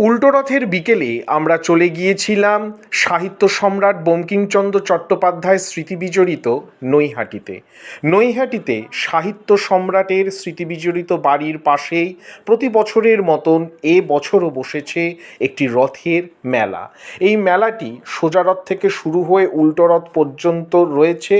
উল্টোরথের বিকেলে আমরা চলে গিয়েছিলাম সাহিত্য সম্রাট বঙ্কিমচন্দ্র চট্টোপাধ্যায় স্মৃতিবিজড়িত নৈহাটিতে। নৈহাটিতে সাহিত্য সম্রাটের স্মৃতিবিজড়িত বাড়ির পাশেই প্রতি বছরের মতন এ বছরও বসেছে একটি রথের মেলা। এই মেলাটি সোজারথ থেকে শুরু হয়ে উল্টোরথ পর্যন্ত রয়েছে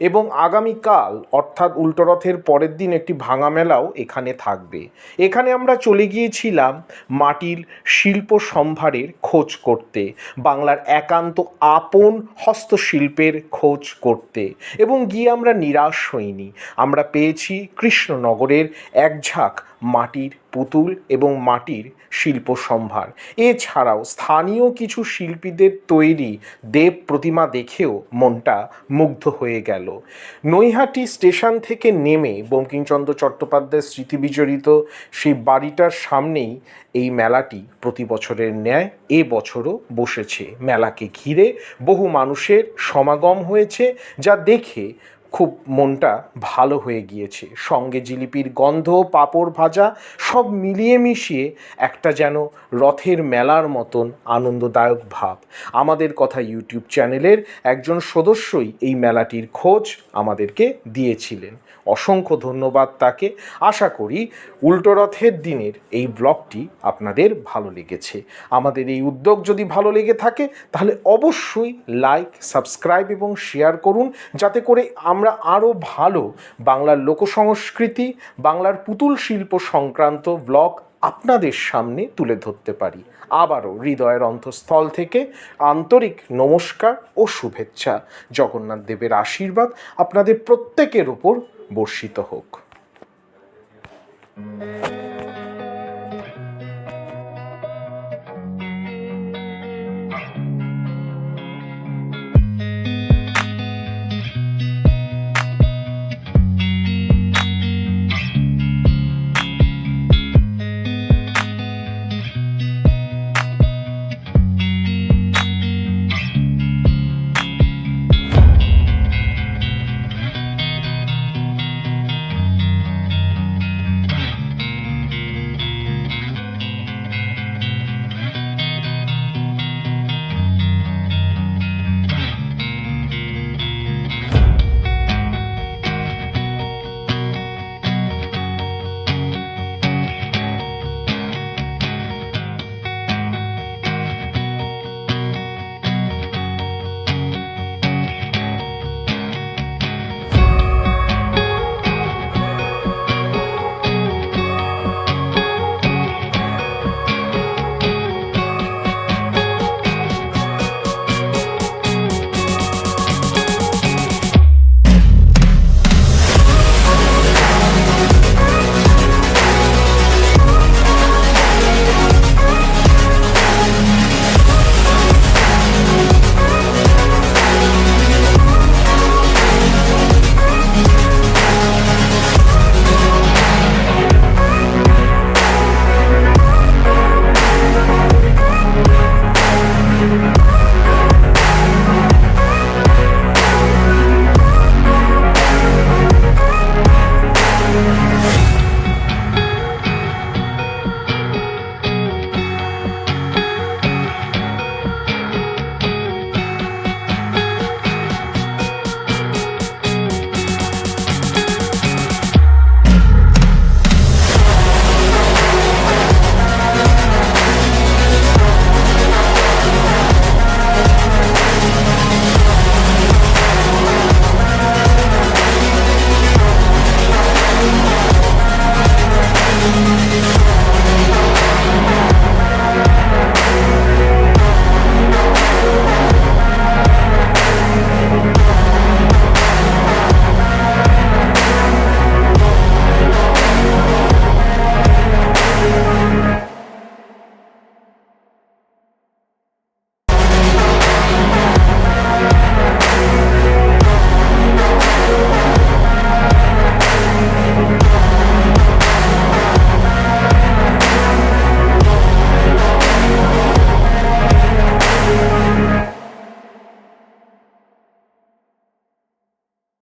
এবং আগামীকাল, অর্থাৎ উল্টোরথের পরের দিন একটি ভাঙা মেলাও এখানে থাকবে। এখানে আমরা চলে গিয়েছিলাম মাটির শিল্প সম্ভারের খোঁজ করতে, বাংলার একান্ত আপন হস্তশিল্পের খোঁজ করতে এবং গিয়ে আমরা নিরাশ হইনি। আমরা পেয়েছি কৃষ্ণনগরের একঝাঁক মাটির পুতুল এবং মাটির শিল্প সম্ভার। এছাড়াও স্থানীয় কিছু শিল্পীদের তৈরি দেব প্রতিমা দেখেও মনটা মুগ্ধ হয়ে গেল। নৈহাটি স্টেশন থেকে নেমে বঙ্কিমচন্দ্র চট্টোপাধ্যায়ের স্মৃতিবিজড়িত সেই বাড়িটার সামনেই এই মেলাটি প্রতি বছরের ন্যায় এ বছরও বসেছে। মেলাকে ঘিরে বহু মানুষের সমাগম হয়েছে যা দেখে খুব মনটা ভালো হয়ে গিয়েছে। সঙ্গে জিলিপির গন্ধ, পাঁপড় ভাজা, সব মিলিয়ে মিশিয়ে একটা যেন রথের মেলার মতন আনন্দদায়ক ভাব। আমাদের কথা ইউটিউব চ্যানেলের একজন সদস্যই এই মেলাটির খোঁজ আমাদেরকে দিয়েছিলেন। অসংখ্য ধন্যবাদ তাকে। আশা করি উল্টো রথের দিনের এই ব্লগটি আপনাদের ভালো লেগেছে। আমাদের এই উদ্যোগ যদি ভালো লেগে থাকে, তাহলে অবশ্যই লাইক, সাবস্ক্রাইব এবং শেয়ার করুন, যাতে করে আমরা আরও ভালো বাংলার লোকসংস্কৃতি, বাংলার পুতুল শিল্প সংক্রান্ত ব্লগ আপনাদের সামনে তুলে ধরতে পারি। আবারও হৃদয়ের অন্তঃস্থল থেকে আন্তরিক নমস্কার ও শুভেচ্ছা। জগন্নাথ দেবের আশীর্বাদ আপনাদের প্রত্যেকের ওপর বর্ষিত হোক।